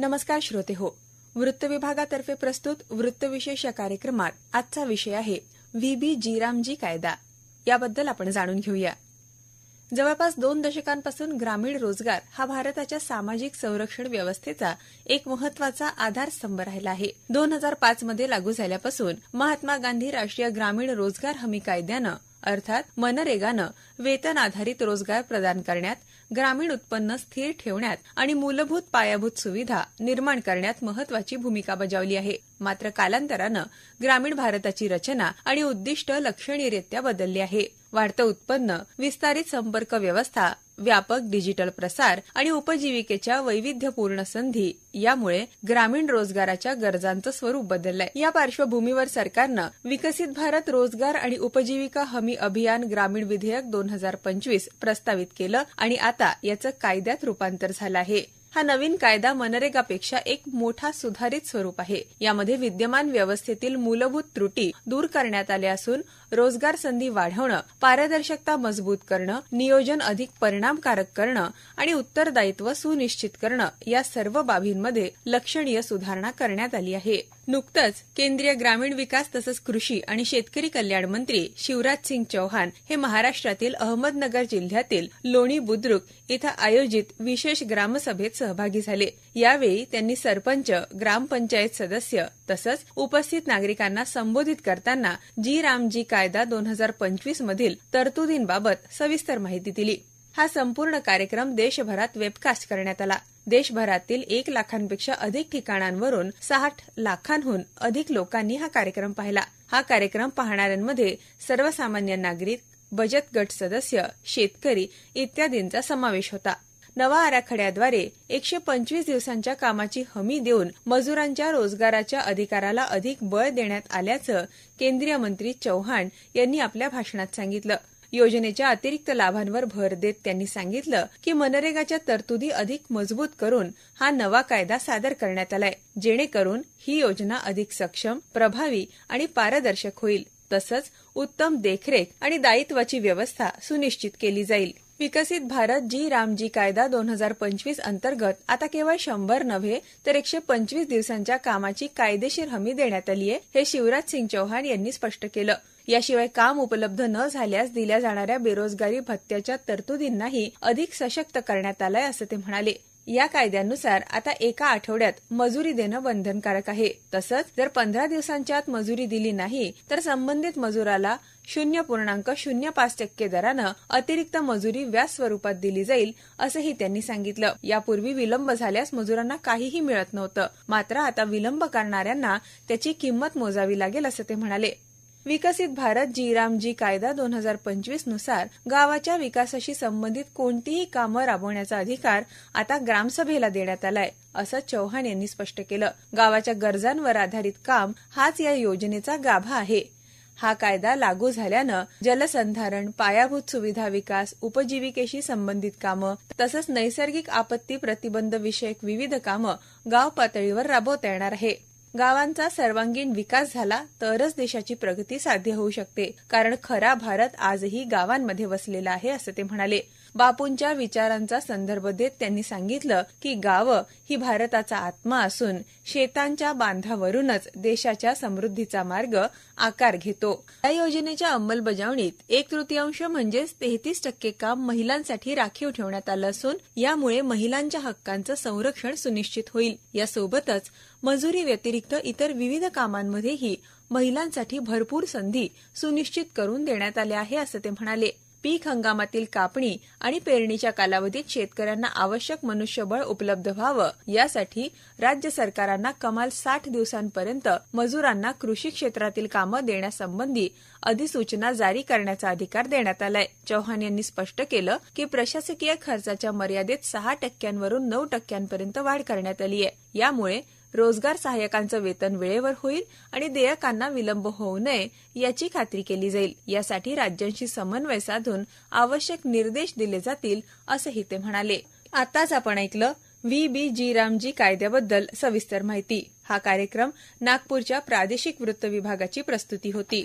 नमस्कार श्रोते हो. वृत्त विभागातर्फे प्रस्तुत वृत्तविशेष या कार्यक्रमात आजचा विषय आहे व्ही बी जीरामजी कायदा. याबद्दल आपण जाणून घेऊया. जवळपास दोन दशकांपासून ग्रामीण रोजगार हा भारताच्या सामाजिक संरक्षण व्यवस्थेचा एक महत्त्वाचा आधारस्तंभ राहिला आहे. दोन हजार पाच मध्ये लागू झाल्यापासून महात्मा गांधी राष्ट्रीय ग्रामीण रोजगार हमी कायद्यानं अर्थात मनरेगानं वेतन आधारित रोजगार प्रदान करण्यात ग्रामीण उत्पन्न स्थिर ठेवण्यात आणि मूलभूत पायाभूत सुविधा निर्माण करण्यात महत्वाची भूमिका बजावली आहे. मात्र कालांतरानं ग्रामीण भारताची रचना आणि उद्दिष्ट लक्षणीयरित्या बदलली आहे. वाढतं उत्पन्न विस्तारित संपर्क व्यवस्था व्यापक डिजिटल प्रसार आणि उपजीविकेच्या वैविध्यपूर्ण संधी यामुळे ग्रामीण रोजगाराच्या गरजांचं स्वरूप बदललंय. या पार्श्वभूमीवर सरकारनं विकसित भारत रोजगार आणि उपजीविका हमी अभियान ग्रामीण विधेयक दोन हजार पंचवीस प्रस्तावित केलं आणि आता याचं कायद्यात रूपांतर झालं आहे. हा नवीन कायदा मनरेगापेक्षा एक मोठा सुधारित स्वरूप आहे. यामध्ये विद्यमान व्यवस्थेतील मूलभूत त्रुटी दूर करण्यात आल्या असून रोजगार संधी वाढवणं पारदर्शकता मजबूत करणं नियोजन अधिक परिणामकारक करणं आणि उत्तरदायित्व सुनिश्चित करणं या सर्व बाबींमध्ये लक्षणीय सुधारणा करण्यात आली आहे. नुकतंच केंद्रीय ग्रामीण विकास तसंच कृषी आणि शेतकरी कल्याण मंत्री शिवराज सिंग चौहान हे महाराष्ट्रातील अहमदनगर जिल्ह्यातील लोणी बुद्रुक इथं आयोजित विशेष ग्रामसभेत सहभागी झाले. यावेळी त्यांनी सरपंच ग्रामपंचायत सदस्य तसंच उपस्थित नागरिकांना संबोधित करताना जी रामजी कायदा दोन हजार पंचवीस मधील तरतुदींबाबत सविस्तर माहिती दिली. हा संपूर्ण कार्यक्रम देशभरात वेबकास्ट करण्यात आला. देशभरातील एक लाखांपेक्षा अधिक ठिकाणांवरून साठ लाखांहून अधिक लोकांनी हा कार्यक्रम पाहिला. हा कार्यक्रम पाहणाऱ्यांमध्ये सर्वसामान्य नागरिक बचत गट सदस्य शेतकरी इत्यादींचा समावेश होता. नवा आराखड्याद्वारे एकशे पंचवीस दिवसांच्या कामाची हमी देऊन मजुरांच्या रोजगाराच्या अधिकाराला अधिक बळ देण्यात आल्याचं केंद्रीय मंत्री चौहान यांनी आपल्या भाषणात सांगितलं. योजनेच्या अतिरिक्त लाभांवर भर देत त्यांनी सांगितलं की मनरेगाच्या तरतुदी अधिक मजबूत करून हा नवा कायदा सादर करण्यात आलाय. जेणेकरून ही योजना अधिक सक्षम प्रभावी आणि पारदर्शक होईल. तसंच उत्तम देखरेख आणि दायित्वाची व्यवस्था सुनिश्चित केली जाईल. विकसित भारत जी रामजी कायदा दोन हजार पंचवीस अंतर्गत आता केवळ शंभर नव्हे तर एकशे पंचवीस दिवसांच्या कामाची कायदेशीर हमी देण्यात आली आहे हे शिवराज सिंग चौहान यांनी स्पष्ट केलं. याशिवाय काम उपलब्ध न झाल्यास दिल्या जाणाऱ्या बेरोजगारी भत्त्याच्या तरतुदींनाही अधिक सशक्त करण्यात आलंय असं ते म्हणाले. या कायद्यानुसार आता एका आठवड्यात मजुरी देणं बंधनकारक आहे. तसंच जर पंधरा दिवसांच्या आत मजुरी दिली नाही तर संबंधित मजुराला शून्य पूर्णांक शून्य पाच टक्के दरानं अतिरिक्त मजुरी व्याज स्वरूपात दिली जाईल असंही त्यांनी सांगितलं. यापूर्वी विलंब झाल्यास मजुरांना काहीही मिळत नव्हतं. मात्र आता विलंब करणाऱ्यांना त्याची किंमत मोजावी लागेल असं ते म्हणाले. विकसित भारत जी रामजी कायदा दोन हजार पंचवीसनुसार गावाच्या विकासाशी संबंधित कोणतीही कामं राबवण्याचा अधिकार आता ग्रामसभेला देण्यात आलाय असं चौहान यांनी स्पष्ट केलं. गावाच्या गरजांवर आधारित काम हाच या योजनेचा गाभा आहे. हा कायदा लागू झाल्यानं जलसंधारण पायाभूत सुविधा विकास उपजीविकेशी संबंधित कामं तसंच नैसर्गिक आपत्ती प्रतिबंध विषयक विविध कामं गाव पातळीवर राबवता येणार आहे. गावांचा सर्वांगीण विकास झाला तरच देशाची प्रगती साध्य होऊ शकते. कारण खरा भारत आजही गावांमध्ये वसलेला आहे असं ते म्हणाले. बापूंच्या विचारांचा संदर्भ देत त्यांनी सांगितलं की गावं ही भारताचा आत्मा असून शेतांच्या बांधावरूनच देशाच्या समृद्धीचा मार्ग आकार घेतो. या योजनेच्या अंमलबजावणीत एक तृतीयांश म्हणजेच तेहतीस टक्के काम महिलांसाठी राखीव ठेवण्यात आलं असून यामुळे महिलांच्या हक्कांचं संरक्षण सुनिश्चित होईल. यासोबतच मजुरी व्यतिरिक्त इतर विविध कामांमध्येही महिलांसाठी भरपूर संधी सुनिश्चित करून देण्यात आल्या आहे असं ते म्हणाले. पीक हंगामातील कापणी आणि पेरणीच्या कालावधीत शेतकऱ्यांना आवश्यक मनुष्यबळ उपलब्ध व्हावं यासाठी राज्य सरकारांना कमाल साठ दिवसांपर्यंत मजुरांना कृषी क्षेत्रातील कामं देण्यासंबंधी अधिसूचना जारी करण्याचा अधिकार देण्यात आलाय. चौहान यांनी स्पष्ट केलं की प्रशासकीय खर्चाच्या मर्यादेत सहा टक्क्यांवरून नऊ टक्क्यांपर्यंत वाढ करण्यात आली आहे यामुळे रोजगार सहाय्यकांचं वेतन वेळेवर होईल आणि देयकांना विलंब होऊ नये याची खात्री केली जाईल. यासाठी राज्यांशी समन्वय साधून आवश्यक निर्देश दिले जातील असंही ते म्हणाले. आताच आपण ऐकलं व्ही. बी. जी. रामजी कायद्याबद्दल सविस्तर माहिती. हा कार्यक्रम नागपूरच्या प्रादेशिक वृत्त विभागाची प्रस्तुती होती.